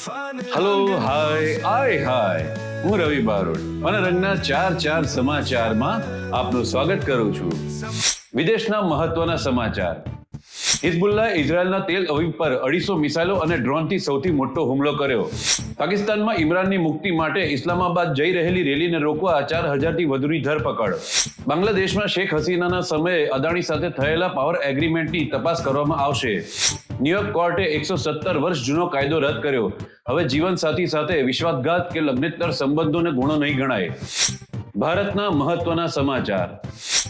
Hello hi આય હાય હું રવિ બારોટ અને રંગના ચાર ચાર સમાચારમાં આપનું સ્વાગત કરું છું. વિદેશના મહત્વના સમાચાર. હિઝબુલ્લા ઇઝરાયલના તેલ અવિબ પર અઢીસો મિસાઇલો અને ડ્રોનથી સૌથી મોટો હુમલો કર્યો. પાકિસ્તાનમાં ઇમરાનની મુક્તિ માટે ઇસ્લામાબાદ જઈ રહેલી રેલીને રોકવા ચાર હજારથી વધુની ધરપકડ. બાંગ્લાદેશમાં શેખ હસીનાના સમયે અદાણી સાથે થયેલા પાવર એગ્રીમેન્ટની તપાસ કરવામાં આવશે. ન્યુયોર્ક કોર્ટે એકસો સત્તર વર્ષ જૂનો કાયદો રદ કર્યો. હવે જીવનસાથી સાથે વિશ્વાસઘાત કે લગ્નેતર સંબંધોને ગુણો નહીં ગણાય. ભારતના મહત્વના સમાચાર.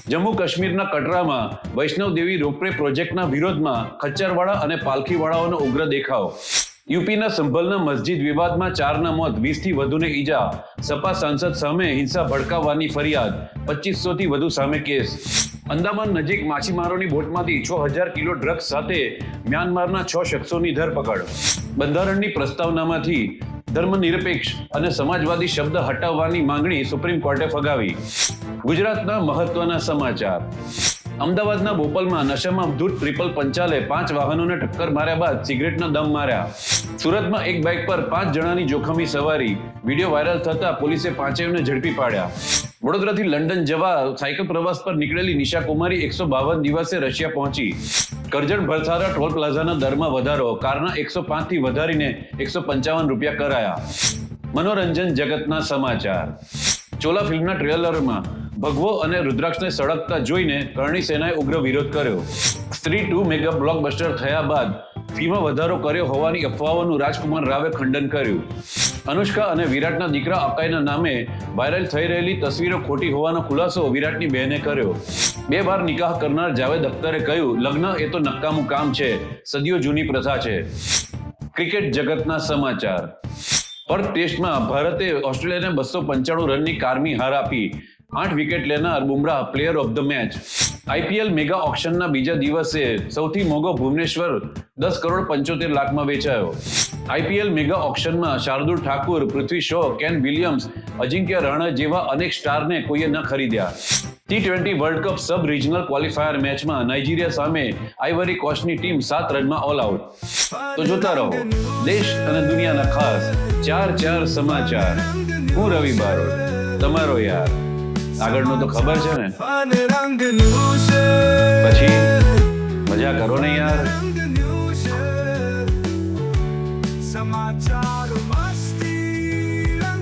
જમ્મુ કાશ્મીરના કટરામાં વૈષ્ણવ દેવી રોપવે પ્રોજેક્ટના વિરોધમાં ખચ્ચરવાળા અને પાલખીવાળાઓનો ઉગ્ર દેખાવ. યુપીના સંભલના મસ્જિદ વિવાદમાં ચારના મોત, વીસથી વધુને ઈજા. સપા સાંસદ સામે હિંસા ભડકાવવાની ફરિયાદ, પચીસોથી વધુ સામે કેસ. અંદામાન નજીક માછીમારોની બોટમાંથી છ હજાર કિલો ડ્રગ્સ સાથે મ્યાનમારના છ શખ્સોની ધરપકડ. બંધારણની પ્રસ્તાવનામાંથી ધર્મનિરપેક્ષ અને સમાજવાદી શબ્દ હટાવવાની માંગણી સુપ્રીમ કોર્ટે ફગાવી. ગુજરાતના મહત્વના સમાચાર. અમદાવાદના બોપલમાં નશામાં ધૂત ટ્રિપલ પંચાલે પાંચ વાહનોને ટક્કર માર્યા બાદ સિગરેટના દમ માર્યા. સુરતમાં એક બાઇક પર પાંચ જણાની જોખમી સવારી. વીડિયો વાયરલ થતા પોલીસે પાંચેયને ઝડપી પાડ્યા. વડોદરાથી લંડન જવા સાયકલ પ્રવાસ પર નીકળેલી નિશા કુમારી એકસો બાવન દિવસે રશિયા પહોંચી. કરજણ ભરસારા ટોલ પ્લાઝાના દરમાં વધારો, કારના એકસો પાંચથી વધારીને એકસો પંચાવન રૂપિયા કરાયા. મનોરંજન જગતના સમાચાર. ચોલા ફિલ્મના ટ્રેલરમાં ભગવો અને રુદ્રાક્ષને સળગતા જોઈને કરણી સેનાએ ઉગ્ર વિરોધ કર્યો. સ્ત્રી ટુ મેગા બ્લોકબસ્ટર થયા બાદ ફીમાં વધારો કર્યો હોવાની અફવાઓનું રાજકુમાર રાવે ખંડન કર્યું. અનુષ્કા અને વિરાટના દીકરા અકાઈના નામે વાયરલ થઈ રહેલી તસવીરો ખોટી હોવાનો ખુલાસો વિરાટની બહેને કર્યો. બે વાર નિકાહ કરનાર જાવેદ અખ્તરે કહ્યું, લગ્ન એ તો નકામું કામ છે, સદીઓ જૂની પ્રથા છે. ક્રિકેટ જગતના સમાચાર. પર ટેસ્ટમાં ભારતે ઓસ્ટ્રેલિયાને બસો પંચાણું રનની કારમી હાર આપી. આઠ વિકેટ લેનાર Bumrah player of the match IPL mega ઓક્શનના બીજા દિવસે સૌથી મોંઘો ભુવનેશ્વર દસ કરોડ પંચોતેર લાખમાં વેચાયો. આઈપીએલ મેગા ઓક્શનમાં શાર્દુલ ઠાકુર, પૃથ્વી શો, કેન વિલિયમ્સ, અજિંક્ય રહાણે જેવા અનેક સ્ટારને કોઈએ ન ખરીદ્યા. T twenty world cup sub regional qualifier મેચમાં નાઇજીરિયા સામે આઈવરી કોસ્ટની ટીમ સાત રનમાં ઓલ આઉટ તો જોતા રહો, દેશ અને દુનિયાના ખાસ ચાર ચાર સમાચાર. હું રવિ બારોટ. તમારો યાર. આગળનું તો ખબર છે ને. પછી મજા કરો ને યાર.